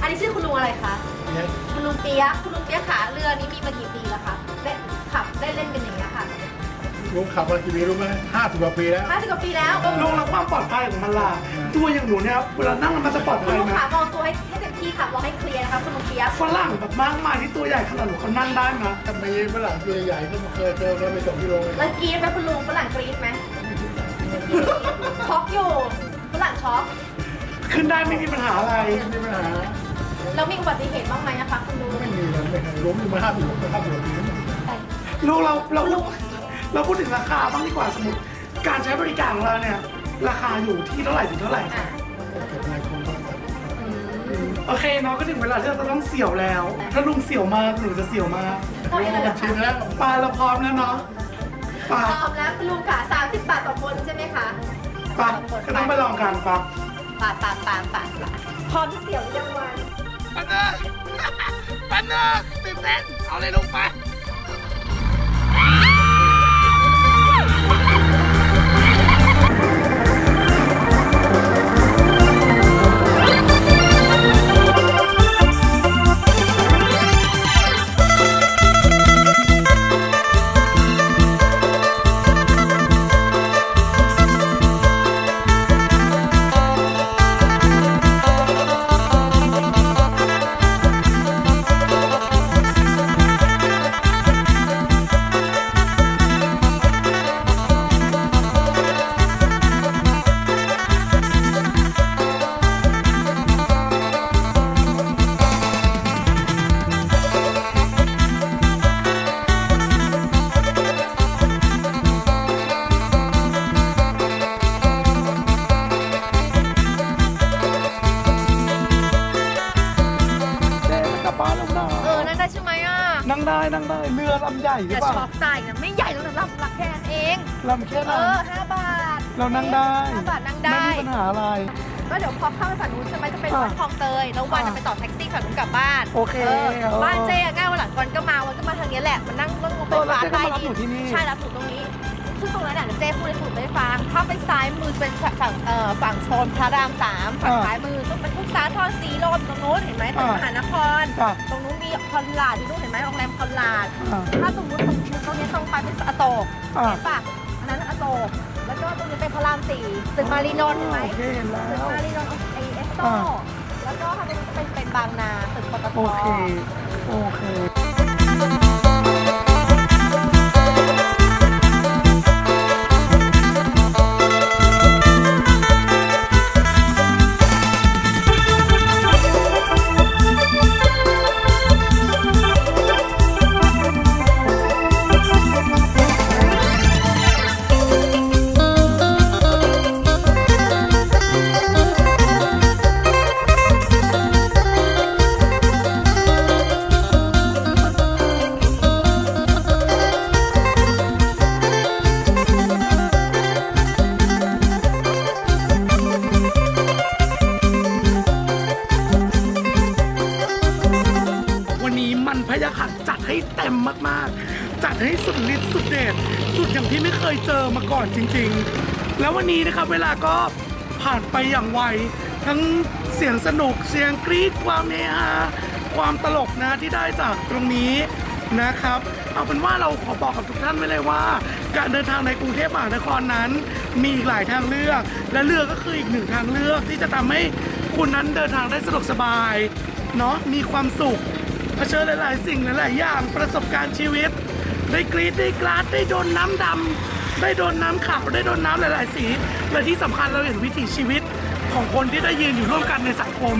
อันนี้ชื่อคุณลุงอะไรคะเนี่ยคุณลุงเปียกคุณลุงเปียกขาเรือนี้มีมากี่ปีแล้วคะได้ขับได้เล่นกันอย่างนี้ยค่ะลุงขับมากี่ปีรู้ไหมห้าสิบกว่าปีแล้ว ห้าสิบกว่าปีแล้วลุงแล้วความปลอดภัยของมันล่ะตัวอย่างหนูเนี่ยเวลานั่งแล้วมันจะปลอดคุภัณยลุงไหมขามองตัวให้ให้เต็มที่ค่ะมองให้เคลียร์นะคะคุณลุงเปียกฝรั่งแบบมากมายที่ตัวใหญ่ขนาดหนูเขานั่งได้ไหมถ้ามีฝรั่งตัวใหญ่ๆก็เคยเคยเคยไปส่งที่โรงเลยแล้วกรี๊ดไหมคุณลุงฝรั่งกรี๊ดไหม ช็อกขึ้นได้ไม่มีปัญหาอะไรไม่มีปัญหาแล้วมีอุบัติเหตุบ้างไหมนะคะคุณลุงไม่มีเลยไม่เคยล้มอยู่มาห้าสิบห้าสิบกว่าปีแล้วลูกเราเราเราพูดถึงราคาบ้างดีกว่าสมมติการใช้บริการของเราเนี่ย ราคาอยู่ที่เท่าไหร่ถึงเท่าไหร่อะเก็บนายคงต้องอืมโอเคเนาะก็ถึงเวลาที่เราจะต้องเสี่ยวแล้ว ถ้าลุงเสี่ยวมากหนูจะเสี่ยวมากก็เอ็นเลยเหรอชิคะนแล้วปลาเราพร้อมแล้วเนาะปลาพร้อมแล้วคุณลุงค่ะสามสิบบาทต่อคนใช่ไหมคะ ปลาก็ต้องไปลองกันปลาปาดปาดปาดปาดปาดพร้อมที่เสี่ยวหรือยังวันปันเนอร์ปันเนอร์ตื่นเต้นเอาเลยลงไป ได้นั่งได้เรือลำใหญ่หอรืย่าอเปล่าช็อกใจนะไม่ใหญ่ตรงนั้นรับรักแค่นั้นเอง ลำแค่เอนั้นอห้าบาทเรานั่งได้ห้าบาทนั่งไม่ได้มีปัญหาอะไร ก็เดี๋ยวพอเข้าไปฝั่งนู้นใช่ไหมจะเป็นอะวัดคลองเตย แล้ววันอะจะไปต่อแท็กซี่ฝั่งนู้นกลับบ้านโอเคเออเออบ้านเจ๊อะง่ายวันหลังวันก็มาวันก็มาทางนี้แหละมันนั่งรถไฟเออแล้วฟ้าเจ๊ก็ใต้มารับหนูที่นี่ ใช่รับหนูตรงนี้ ซึ่งตรงนั้นน่ะเดี๋ยวเจ๊พูดให้คุณได้ฟัง ถ้าไปซ้ายมือเป็นฝั่งเอ่อฝั่งโซนพระรามสามฝั่งซ้ายมือต้องเป็นพุทธสาทรสีลมตรงนู้นเห็นไหมตรงมหานครจ้ะตรงนู้นมีคอนลาดที่นู้นเห็นไหมโรงแรมคอนลาด อ่า ถ้าตรงนู้นตรงนู้นตรงนี้ตรงไปเป็นอโศกอ่า เห็นปะอันนั้นอโศกแล้วก็ตรงนี้เป็นพระรามสี่ตึกมารีนนท์เห็นไหม โอเคเห็นแล้ตึกว มารีนนท์ไอเอสโซอ่า แล้วก็ทางนี้จะเป็นเป็นบางนาตึกปตท โอเค โอเค ต็มมากๆ จัดให้สุดฤทธิ์สุดเดชสุดอย่างที่ไม่เคยเจอมาก่อนจริง ๆ แล้ววันนี้นะครับเวลาก็ผ่านไปอย่างไว ทั้งเสียงสนุกเสียงกรี๊ดความเฮฮาความตลกนะที่ได้จากตรงนี้นะครับ เอาเป็นว่าเราขอบอกกับทุกท่านไว้เลยว่า การเดินทางในกรุงเทพมหานครนั้น มีอีกหลายทางเลือก และเรือก็คืออีกหนึ่งทางเลือกที่จะทำให้คุณนั้นเดินทางได้สะดวกสบายเนาะมีความสุข เผชิญหลาย ๆ สิ่งหลายๆอย่างประสบการณ์ชีวิต ได้กรีดได้กราดได้โดนน้ำดำได้โดนน้ำขาวได้โดนน้ำหลาย ๆ สีและที่สำคัญเราเห็นวิถีชีวิตของคนที่ได้ยืนอยู่ร่วมกันในสังคม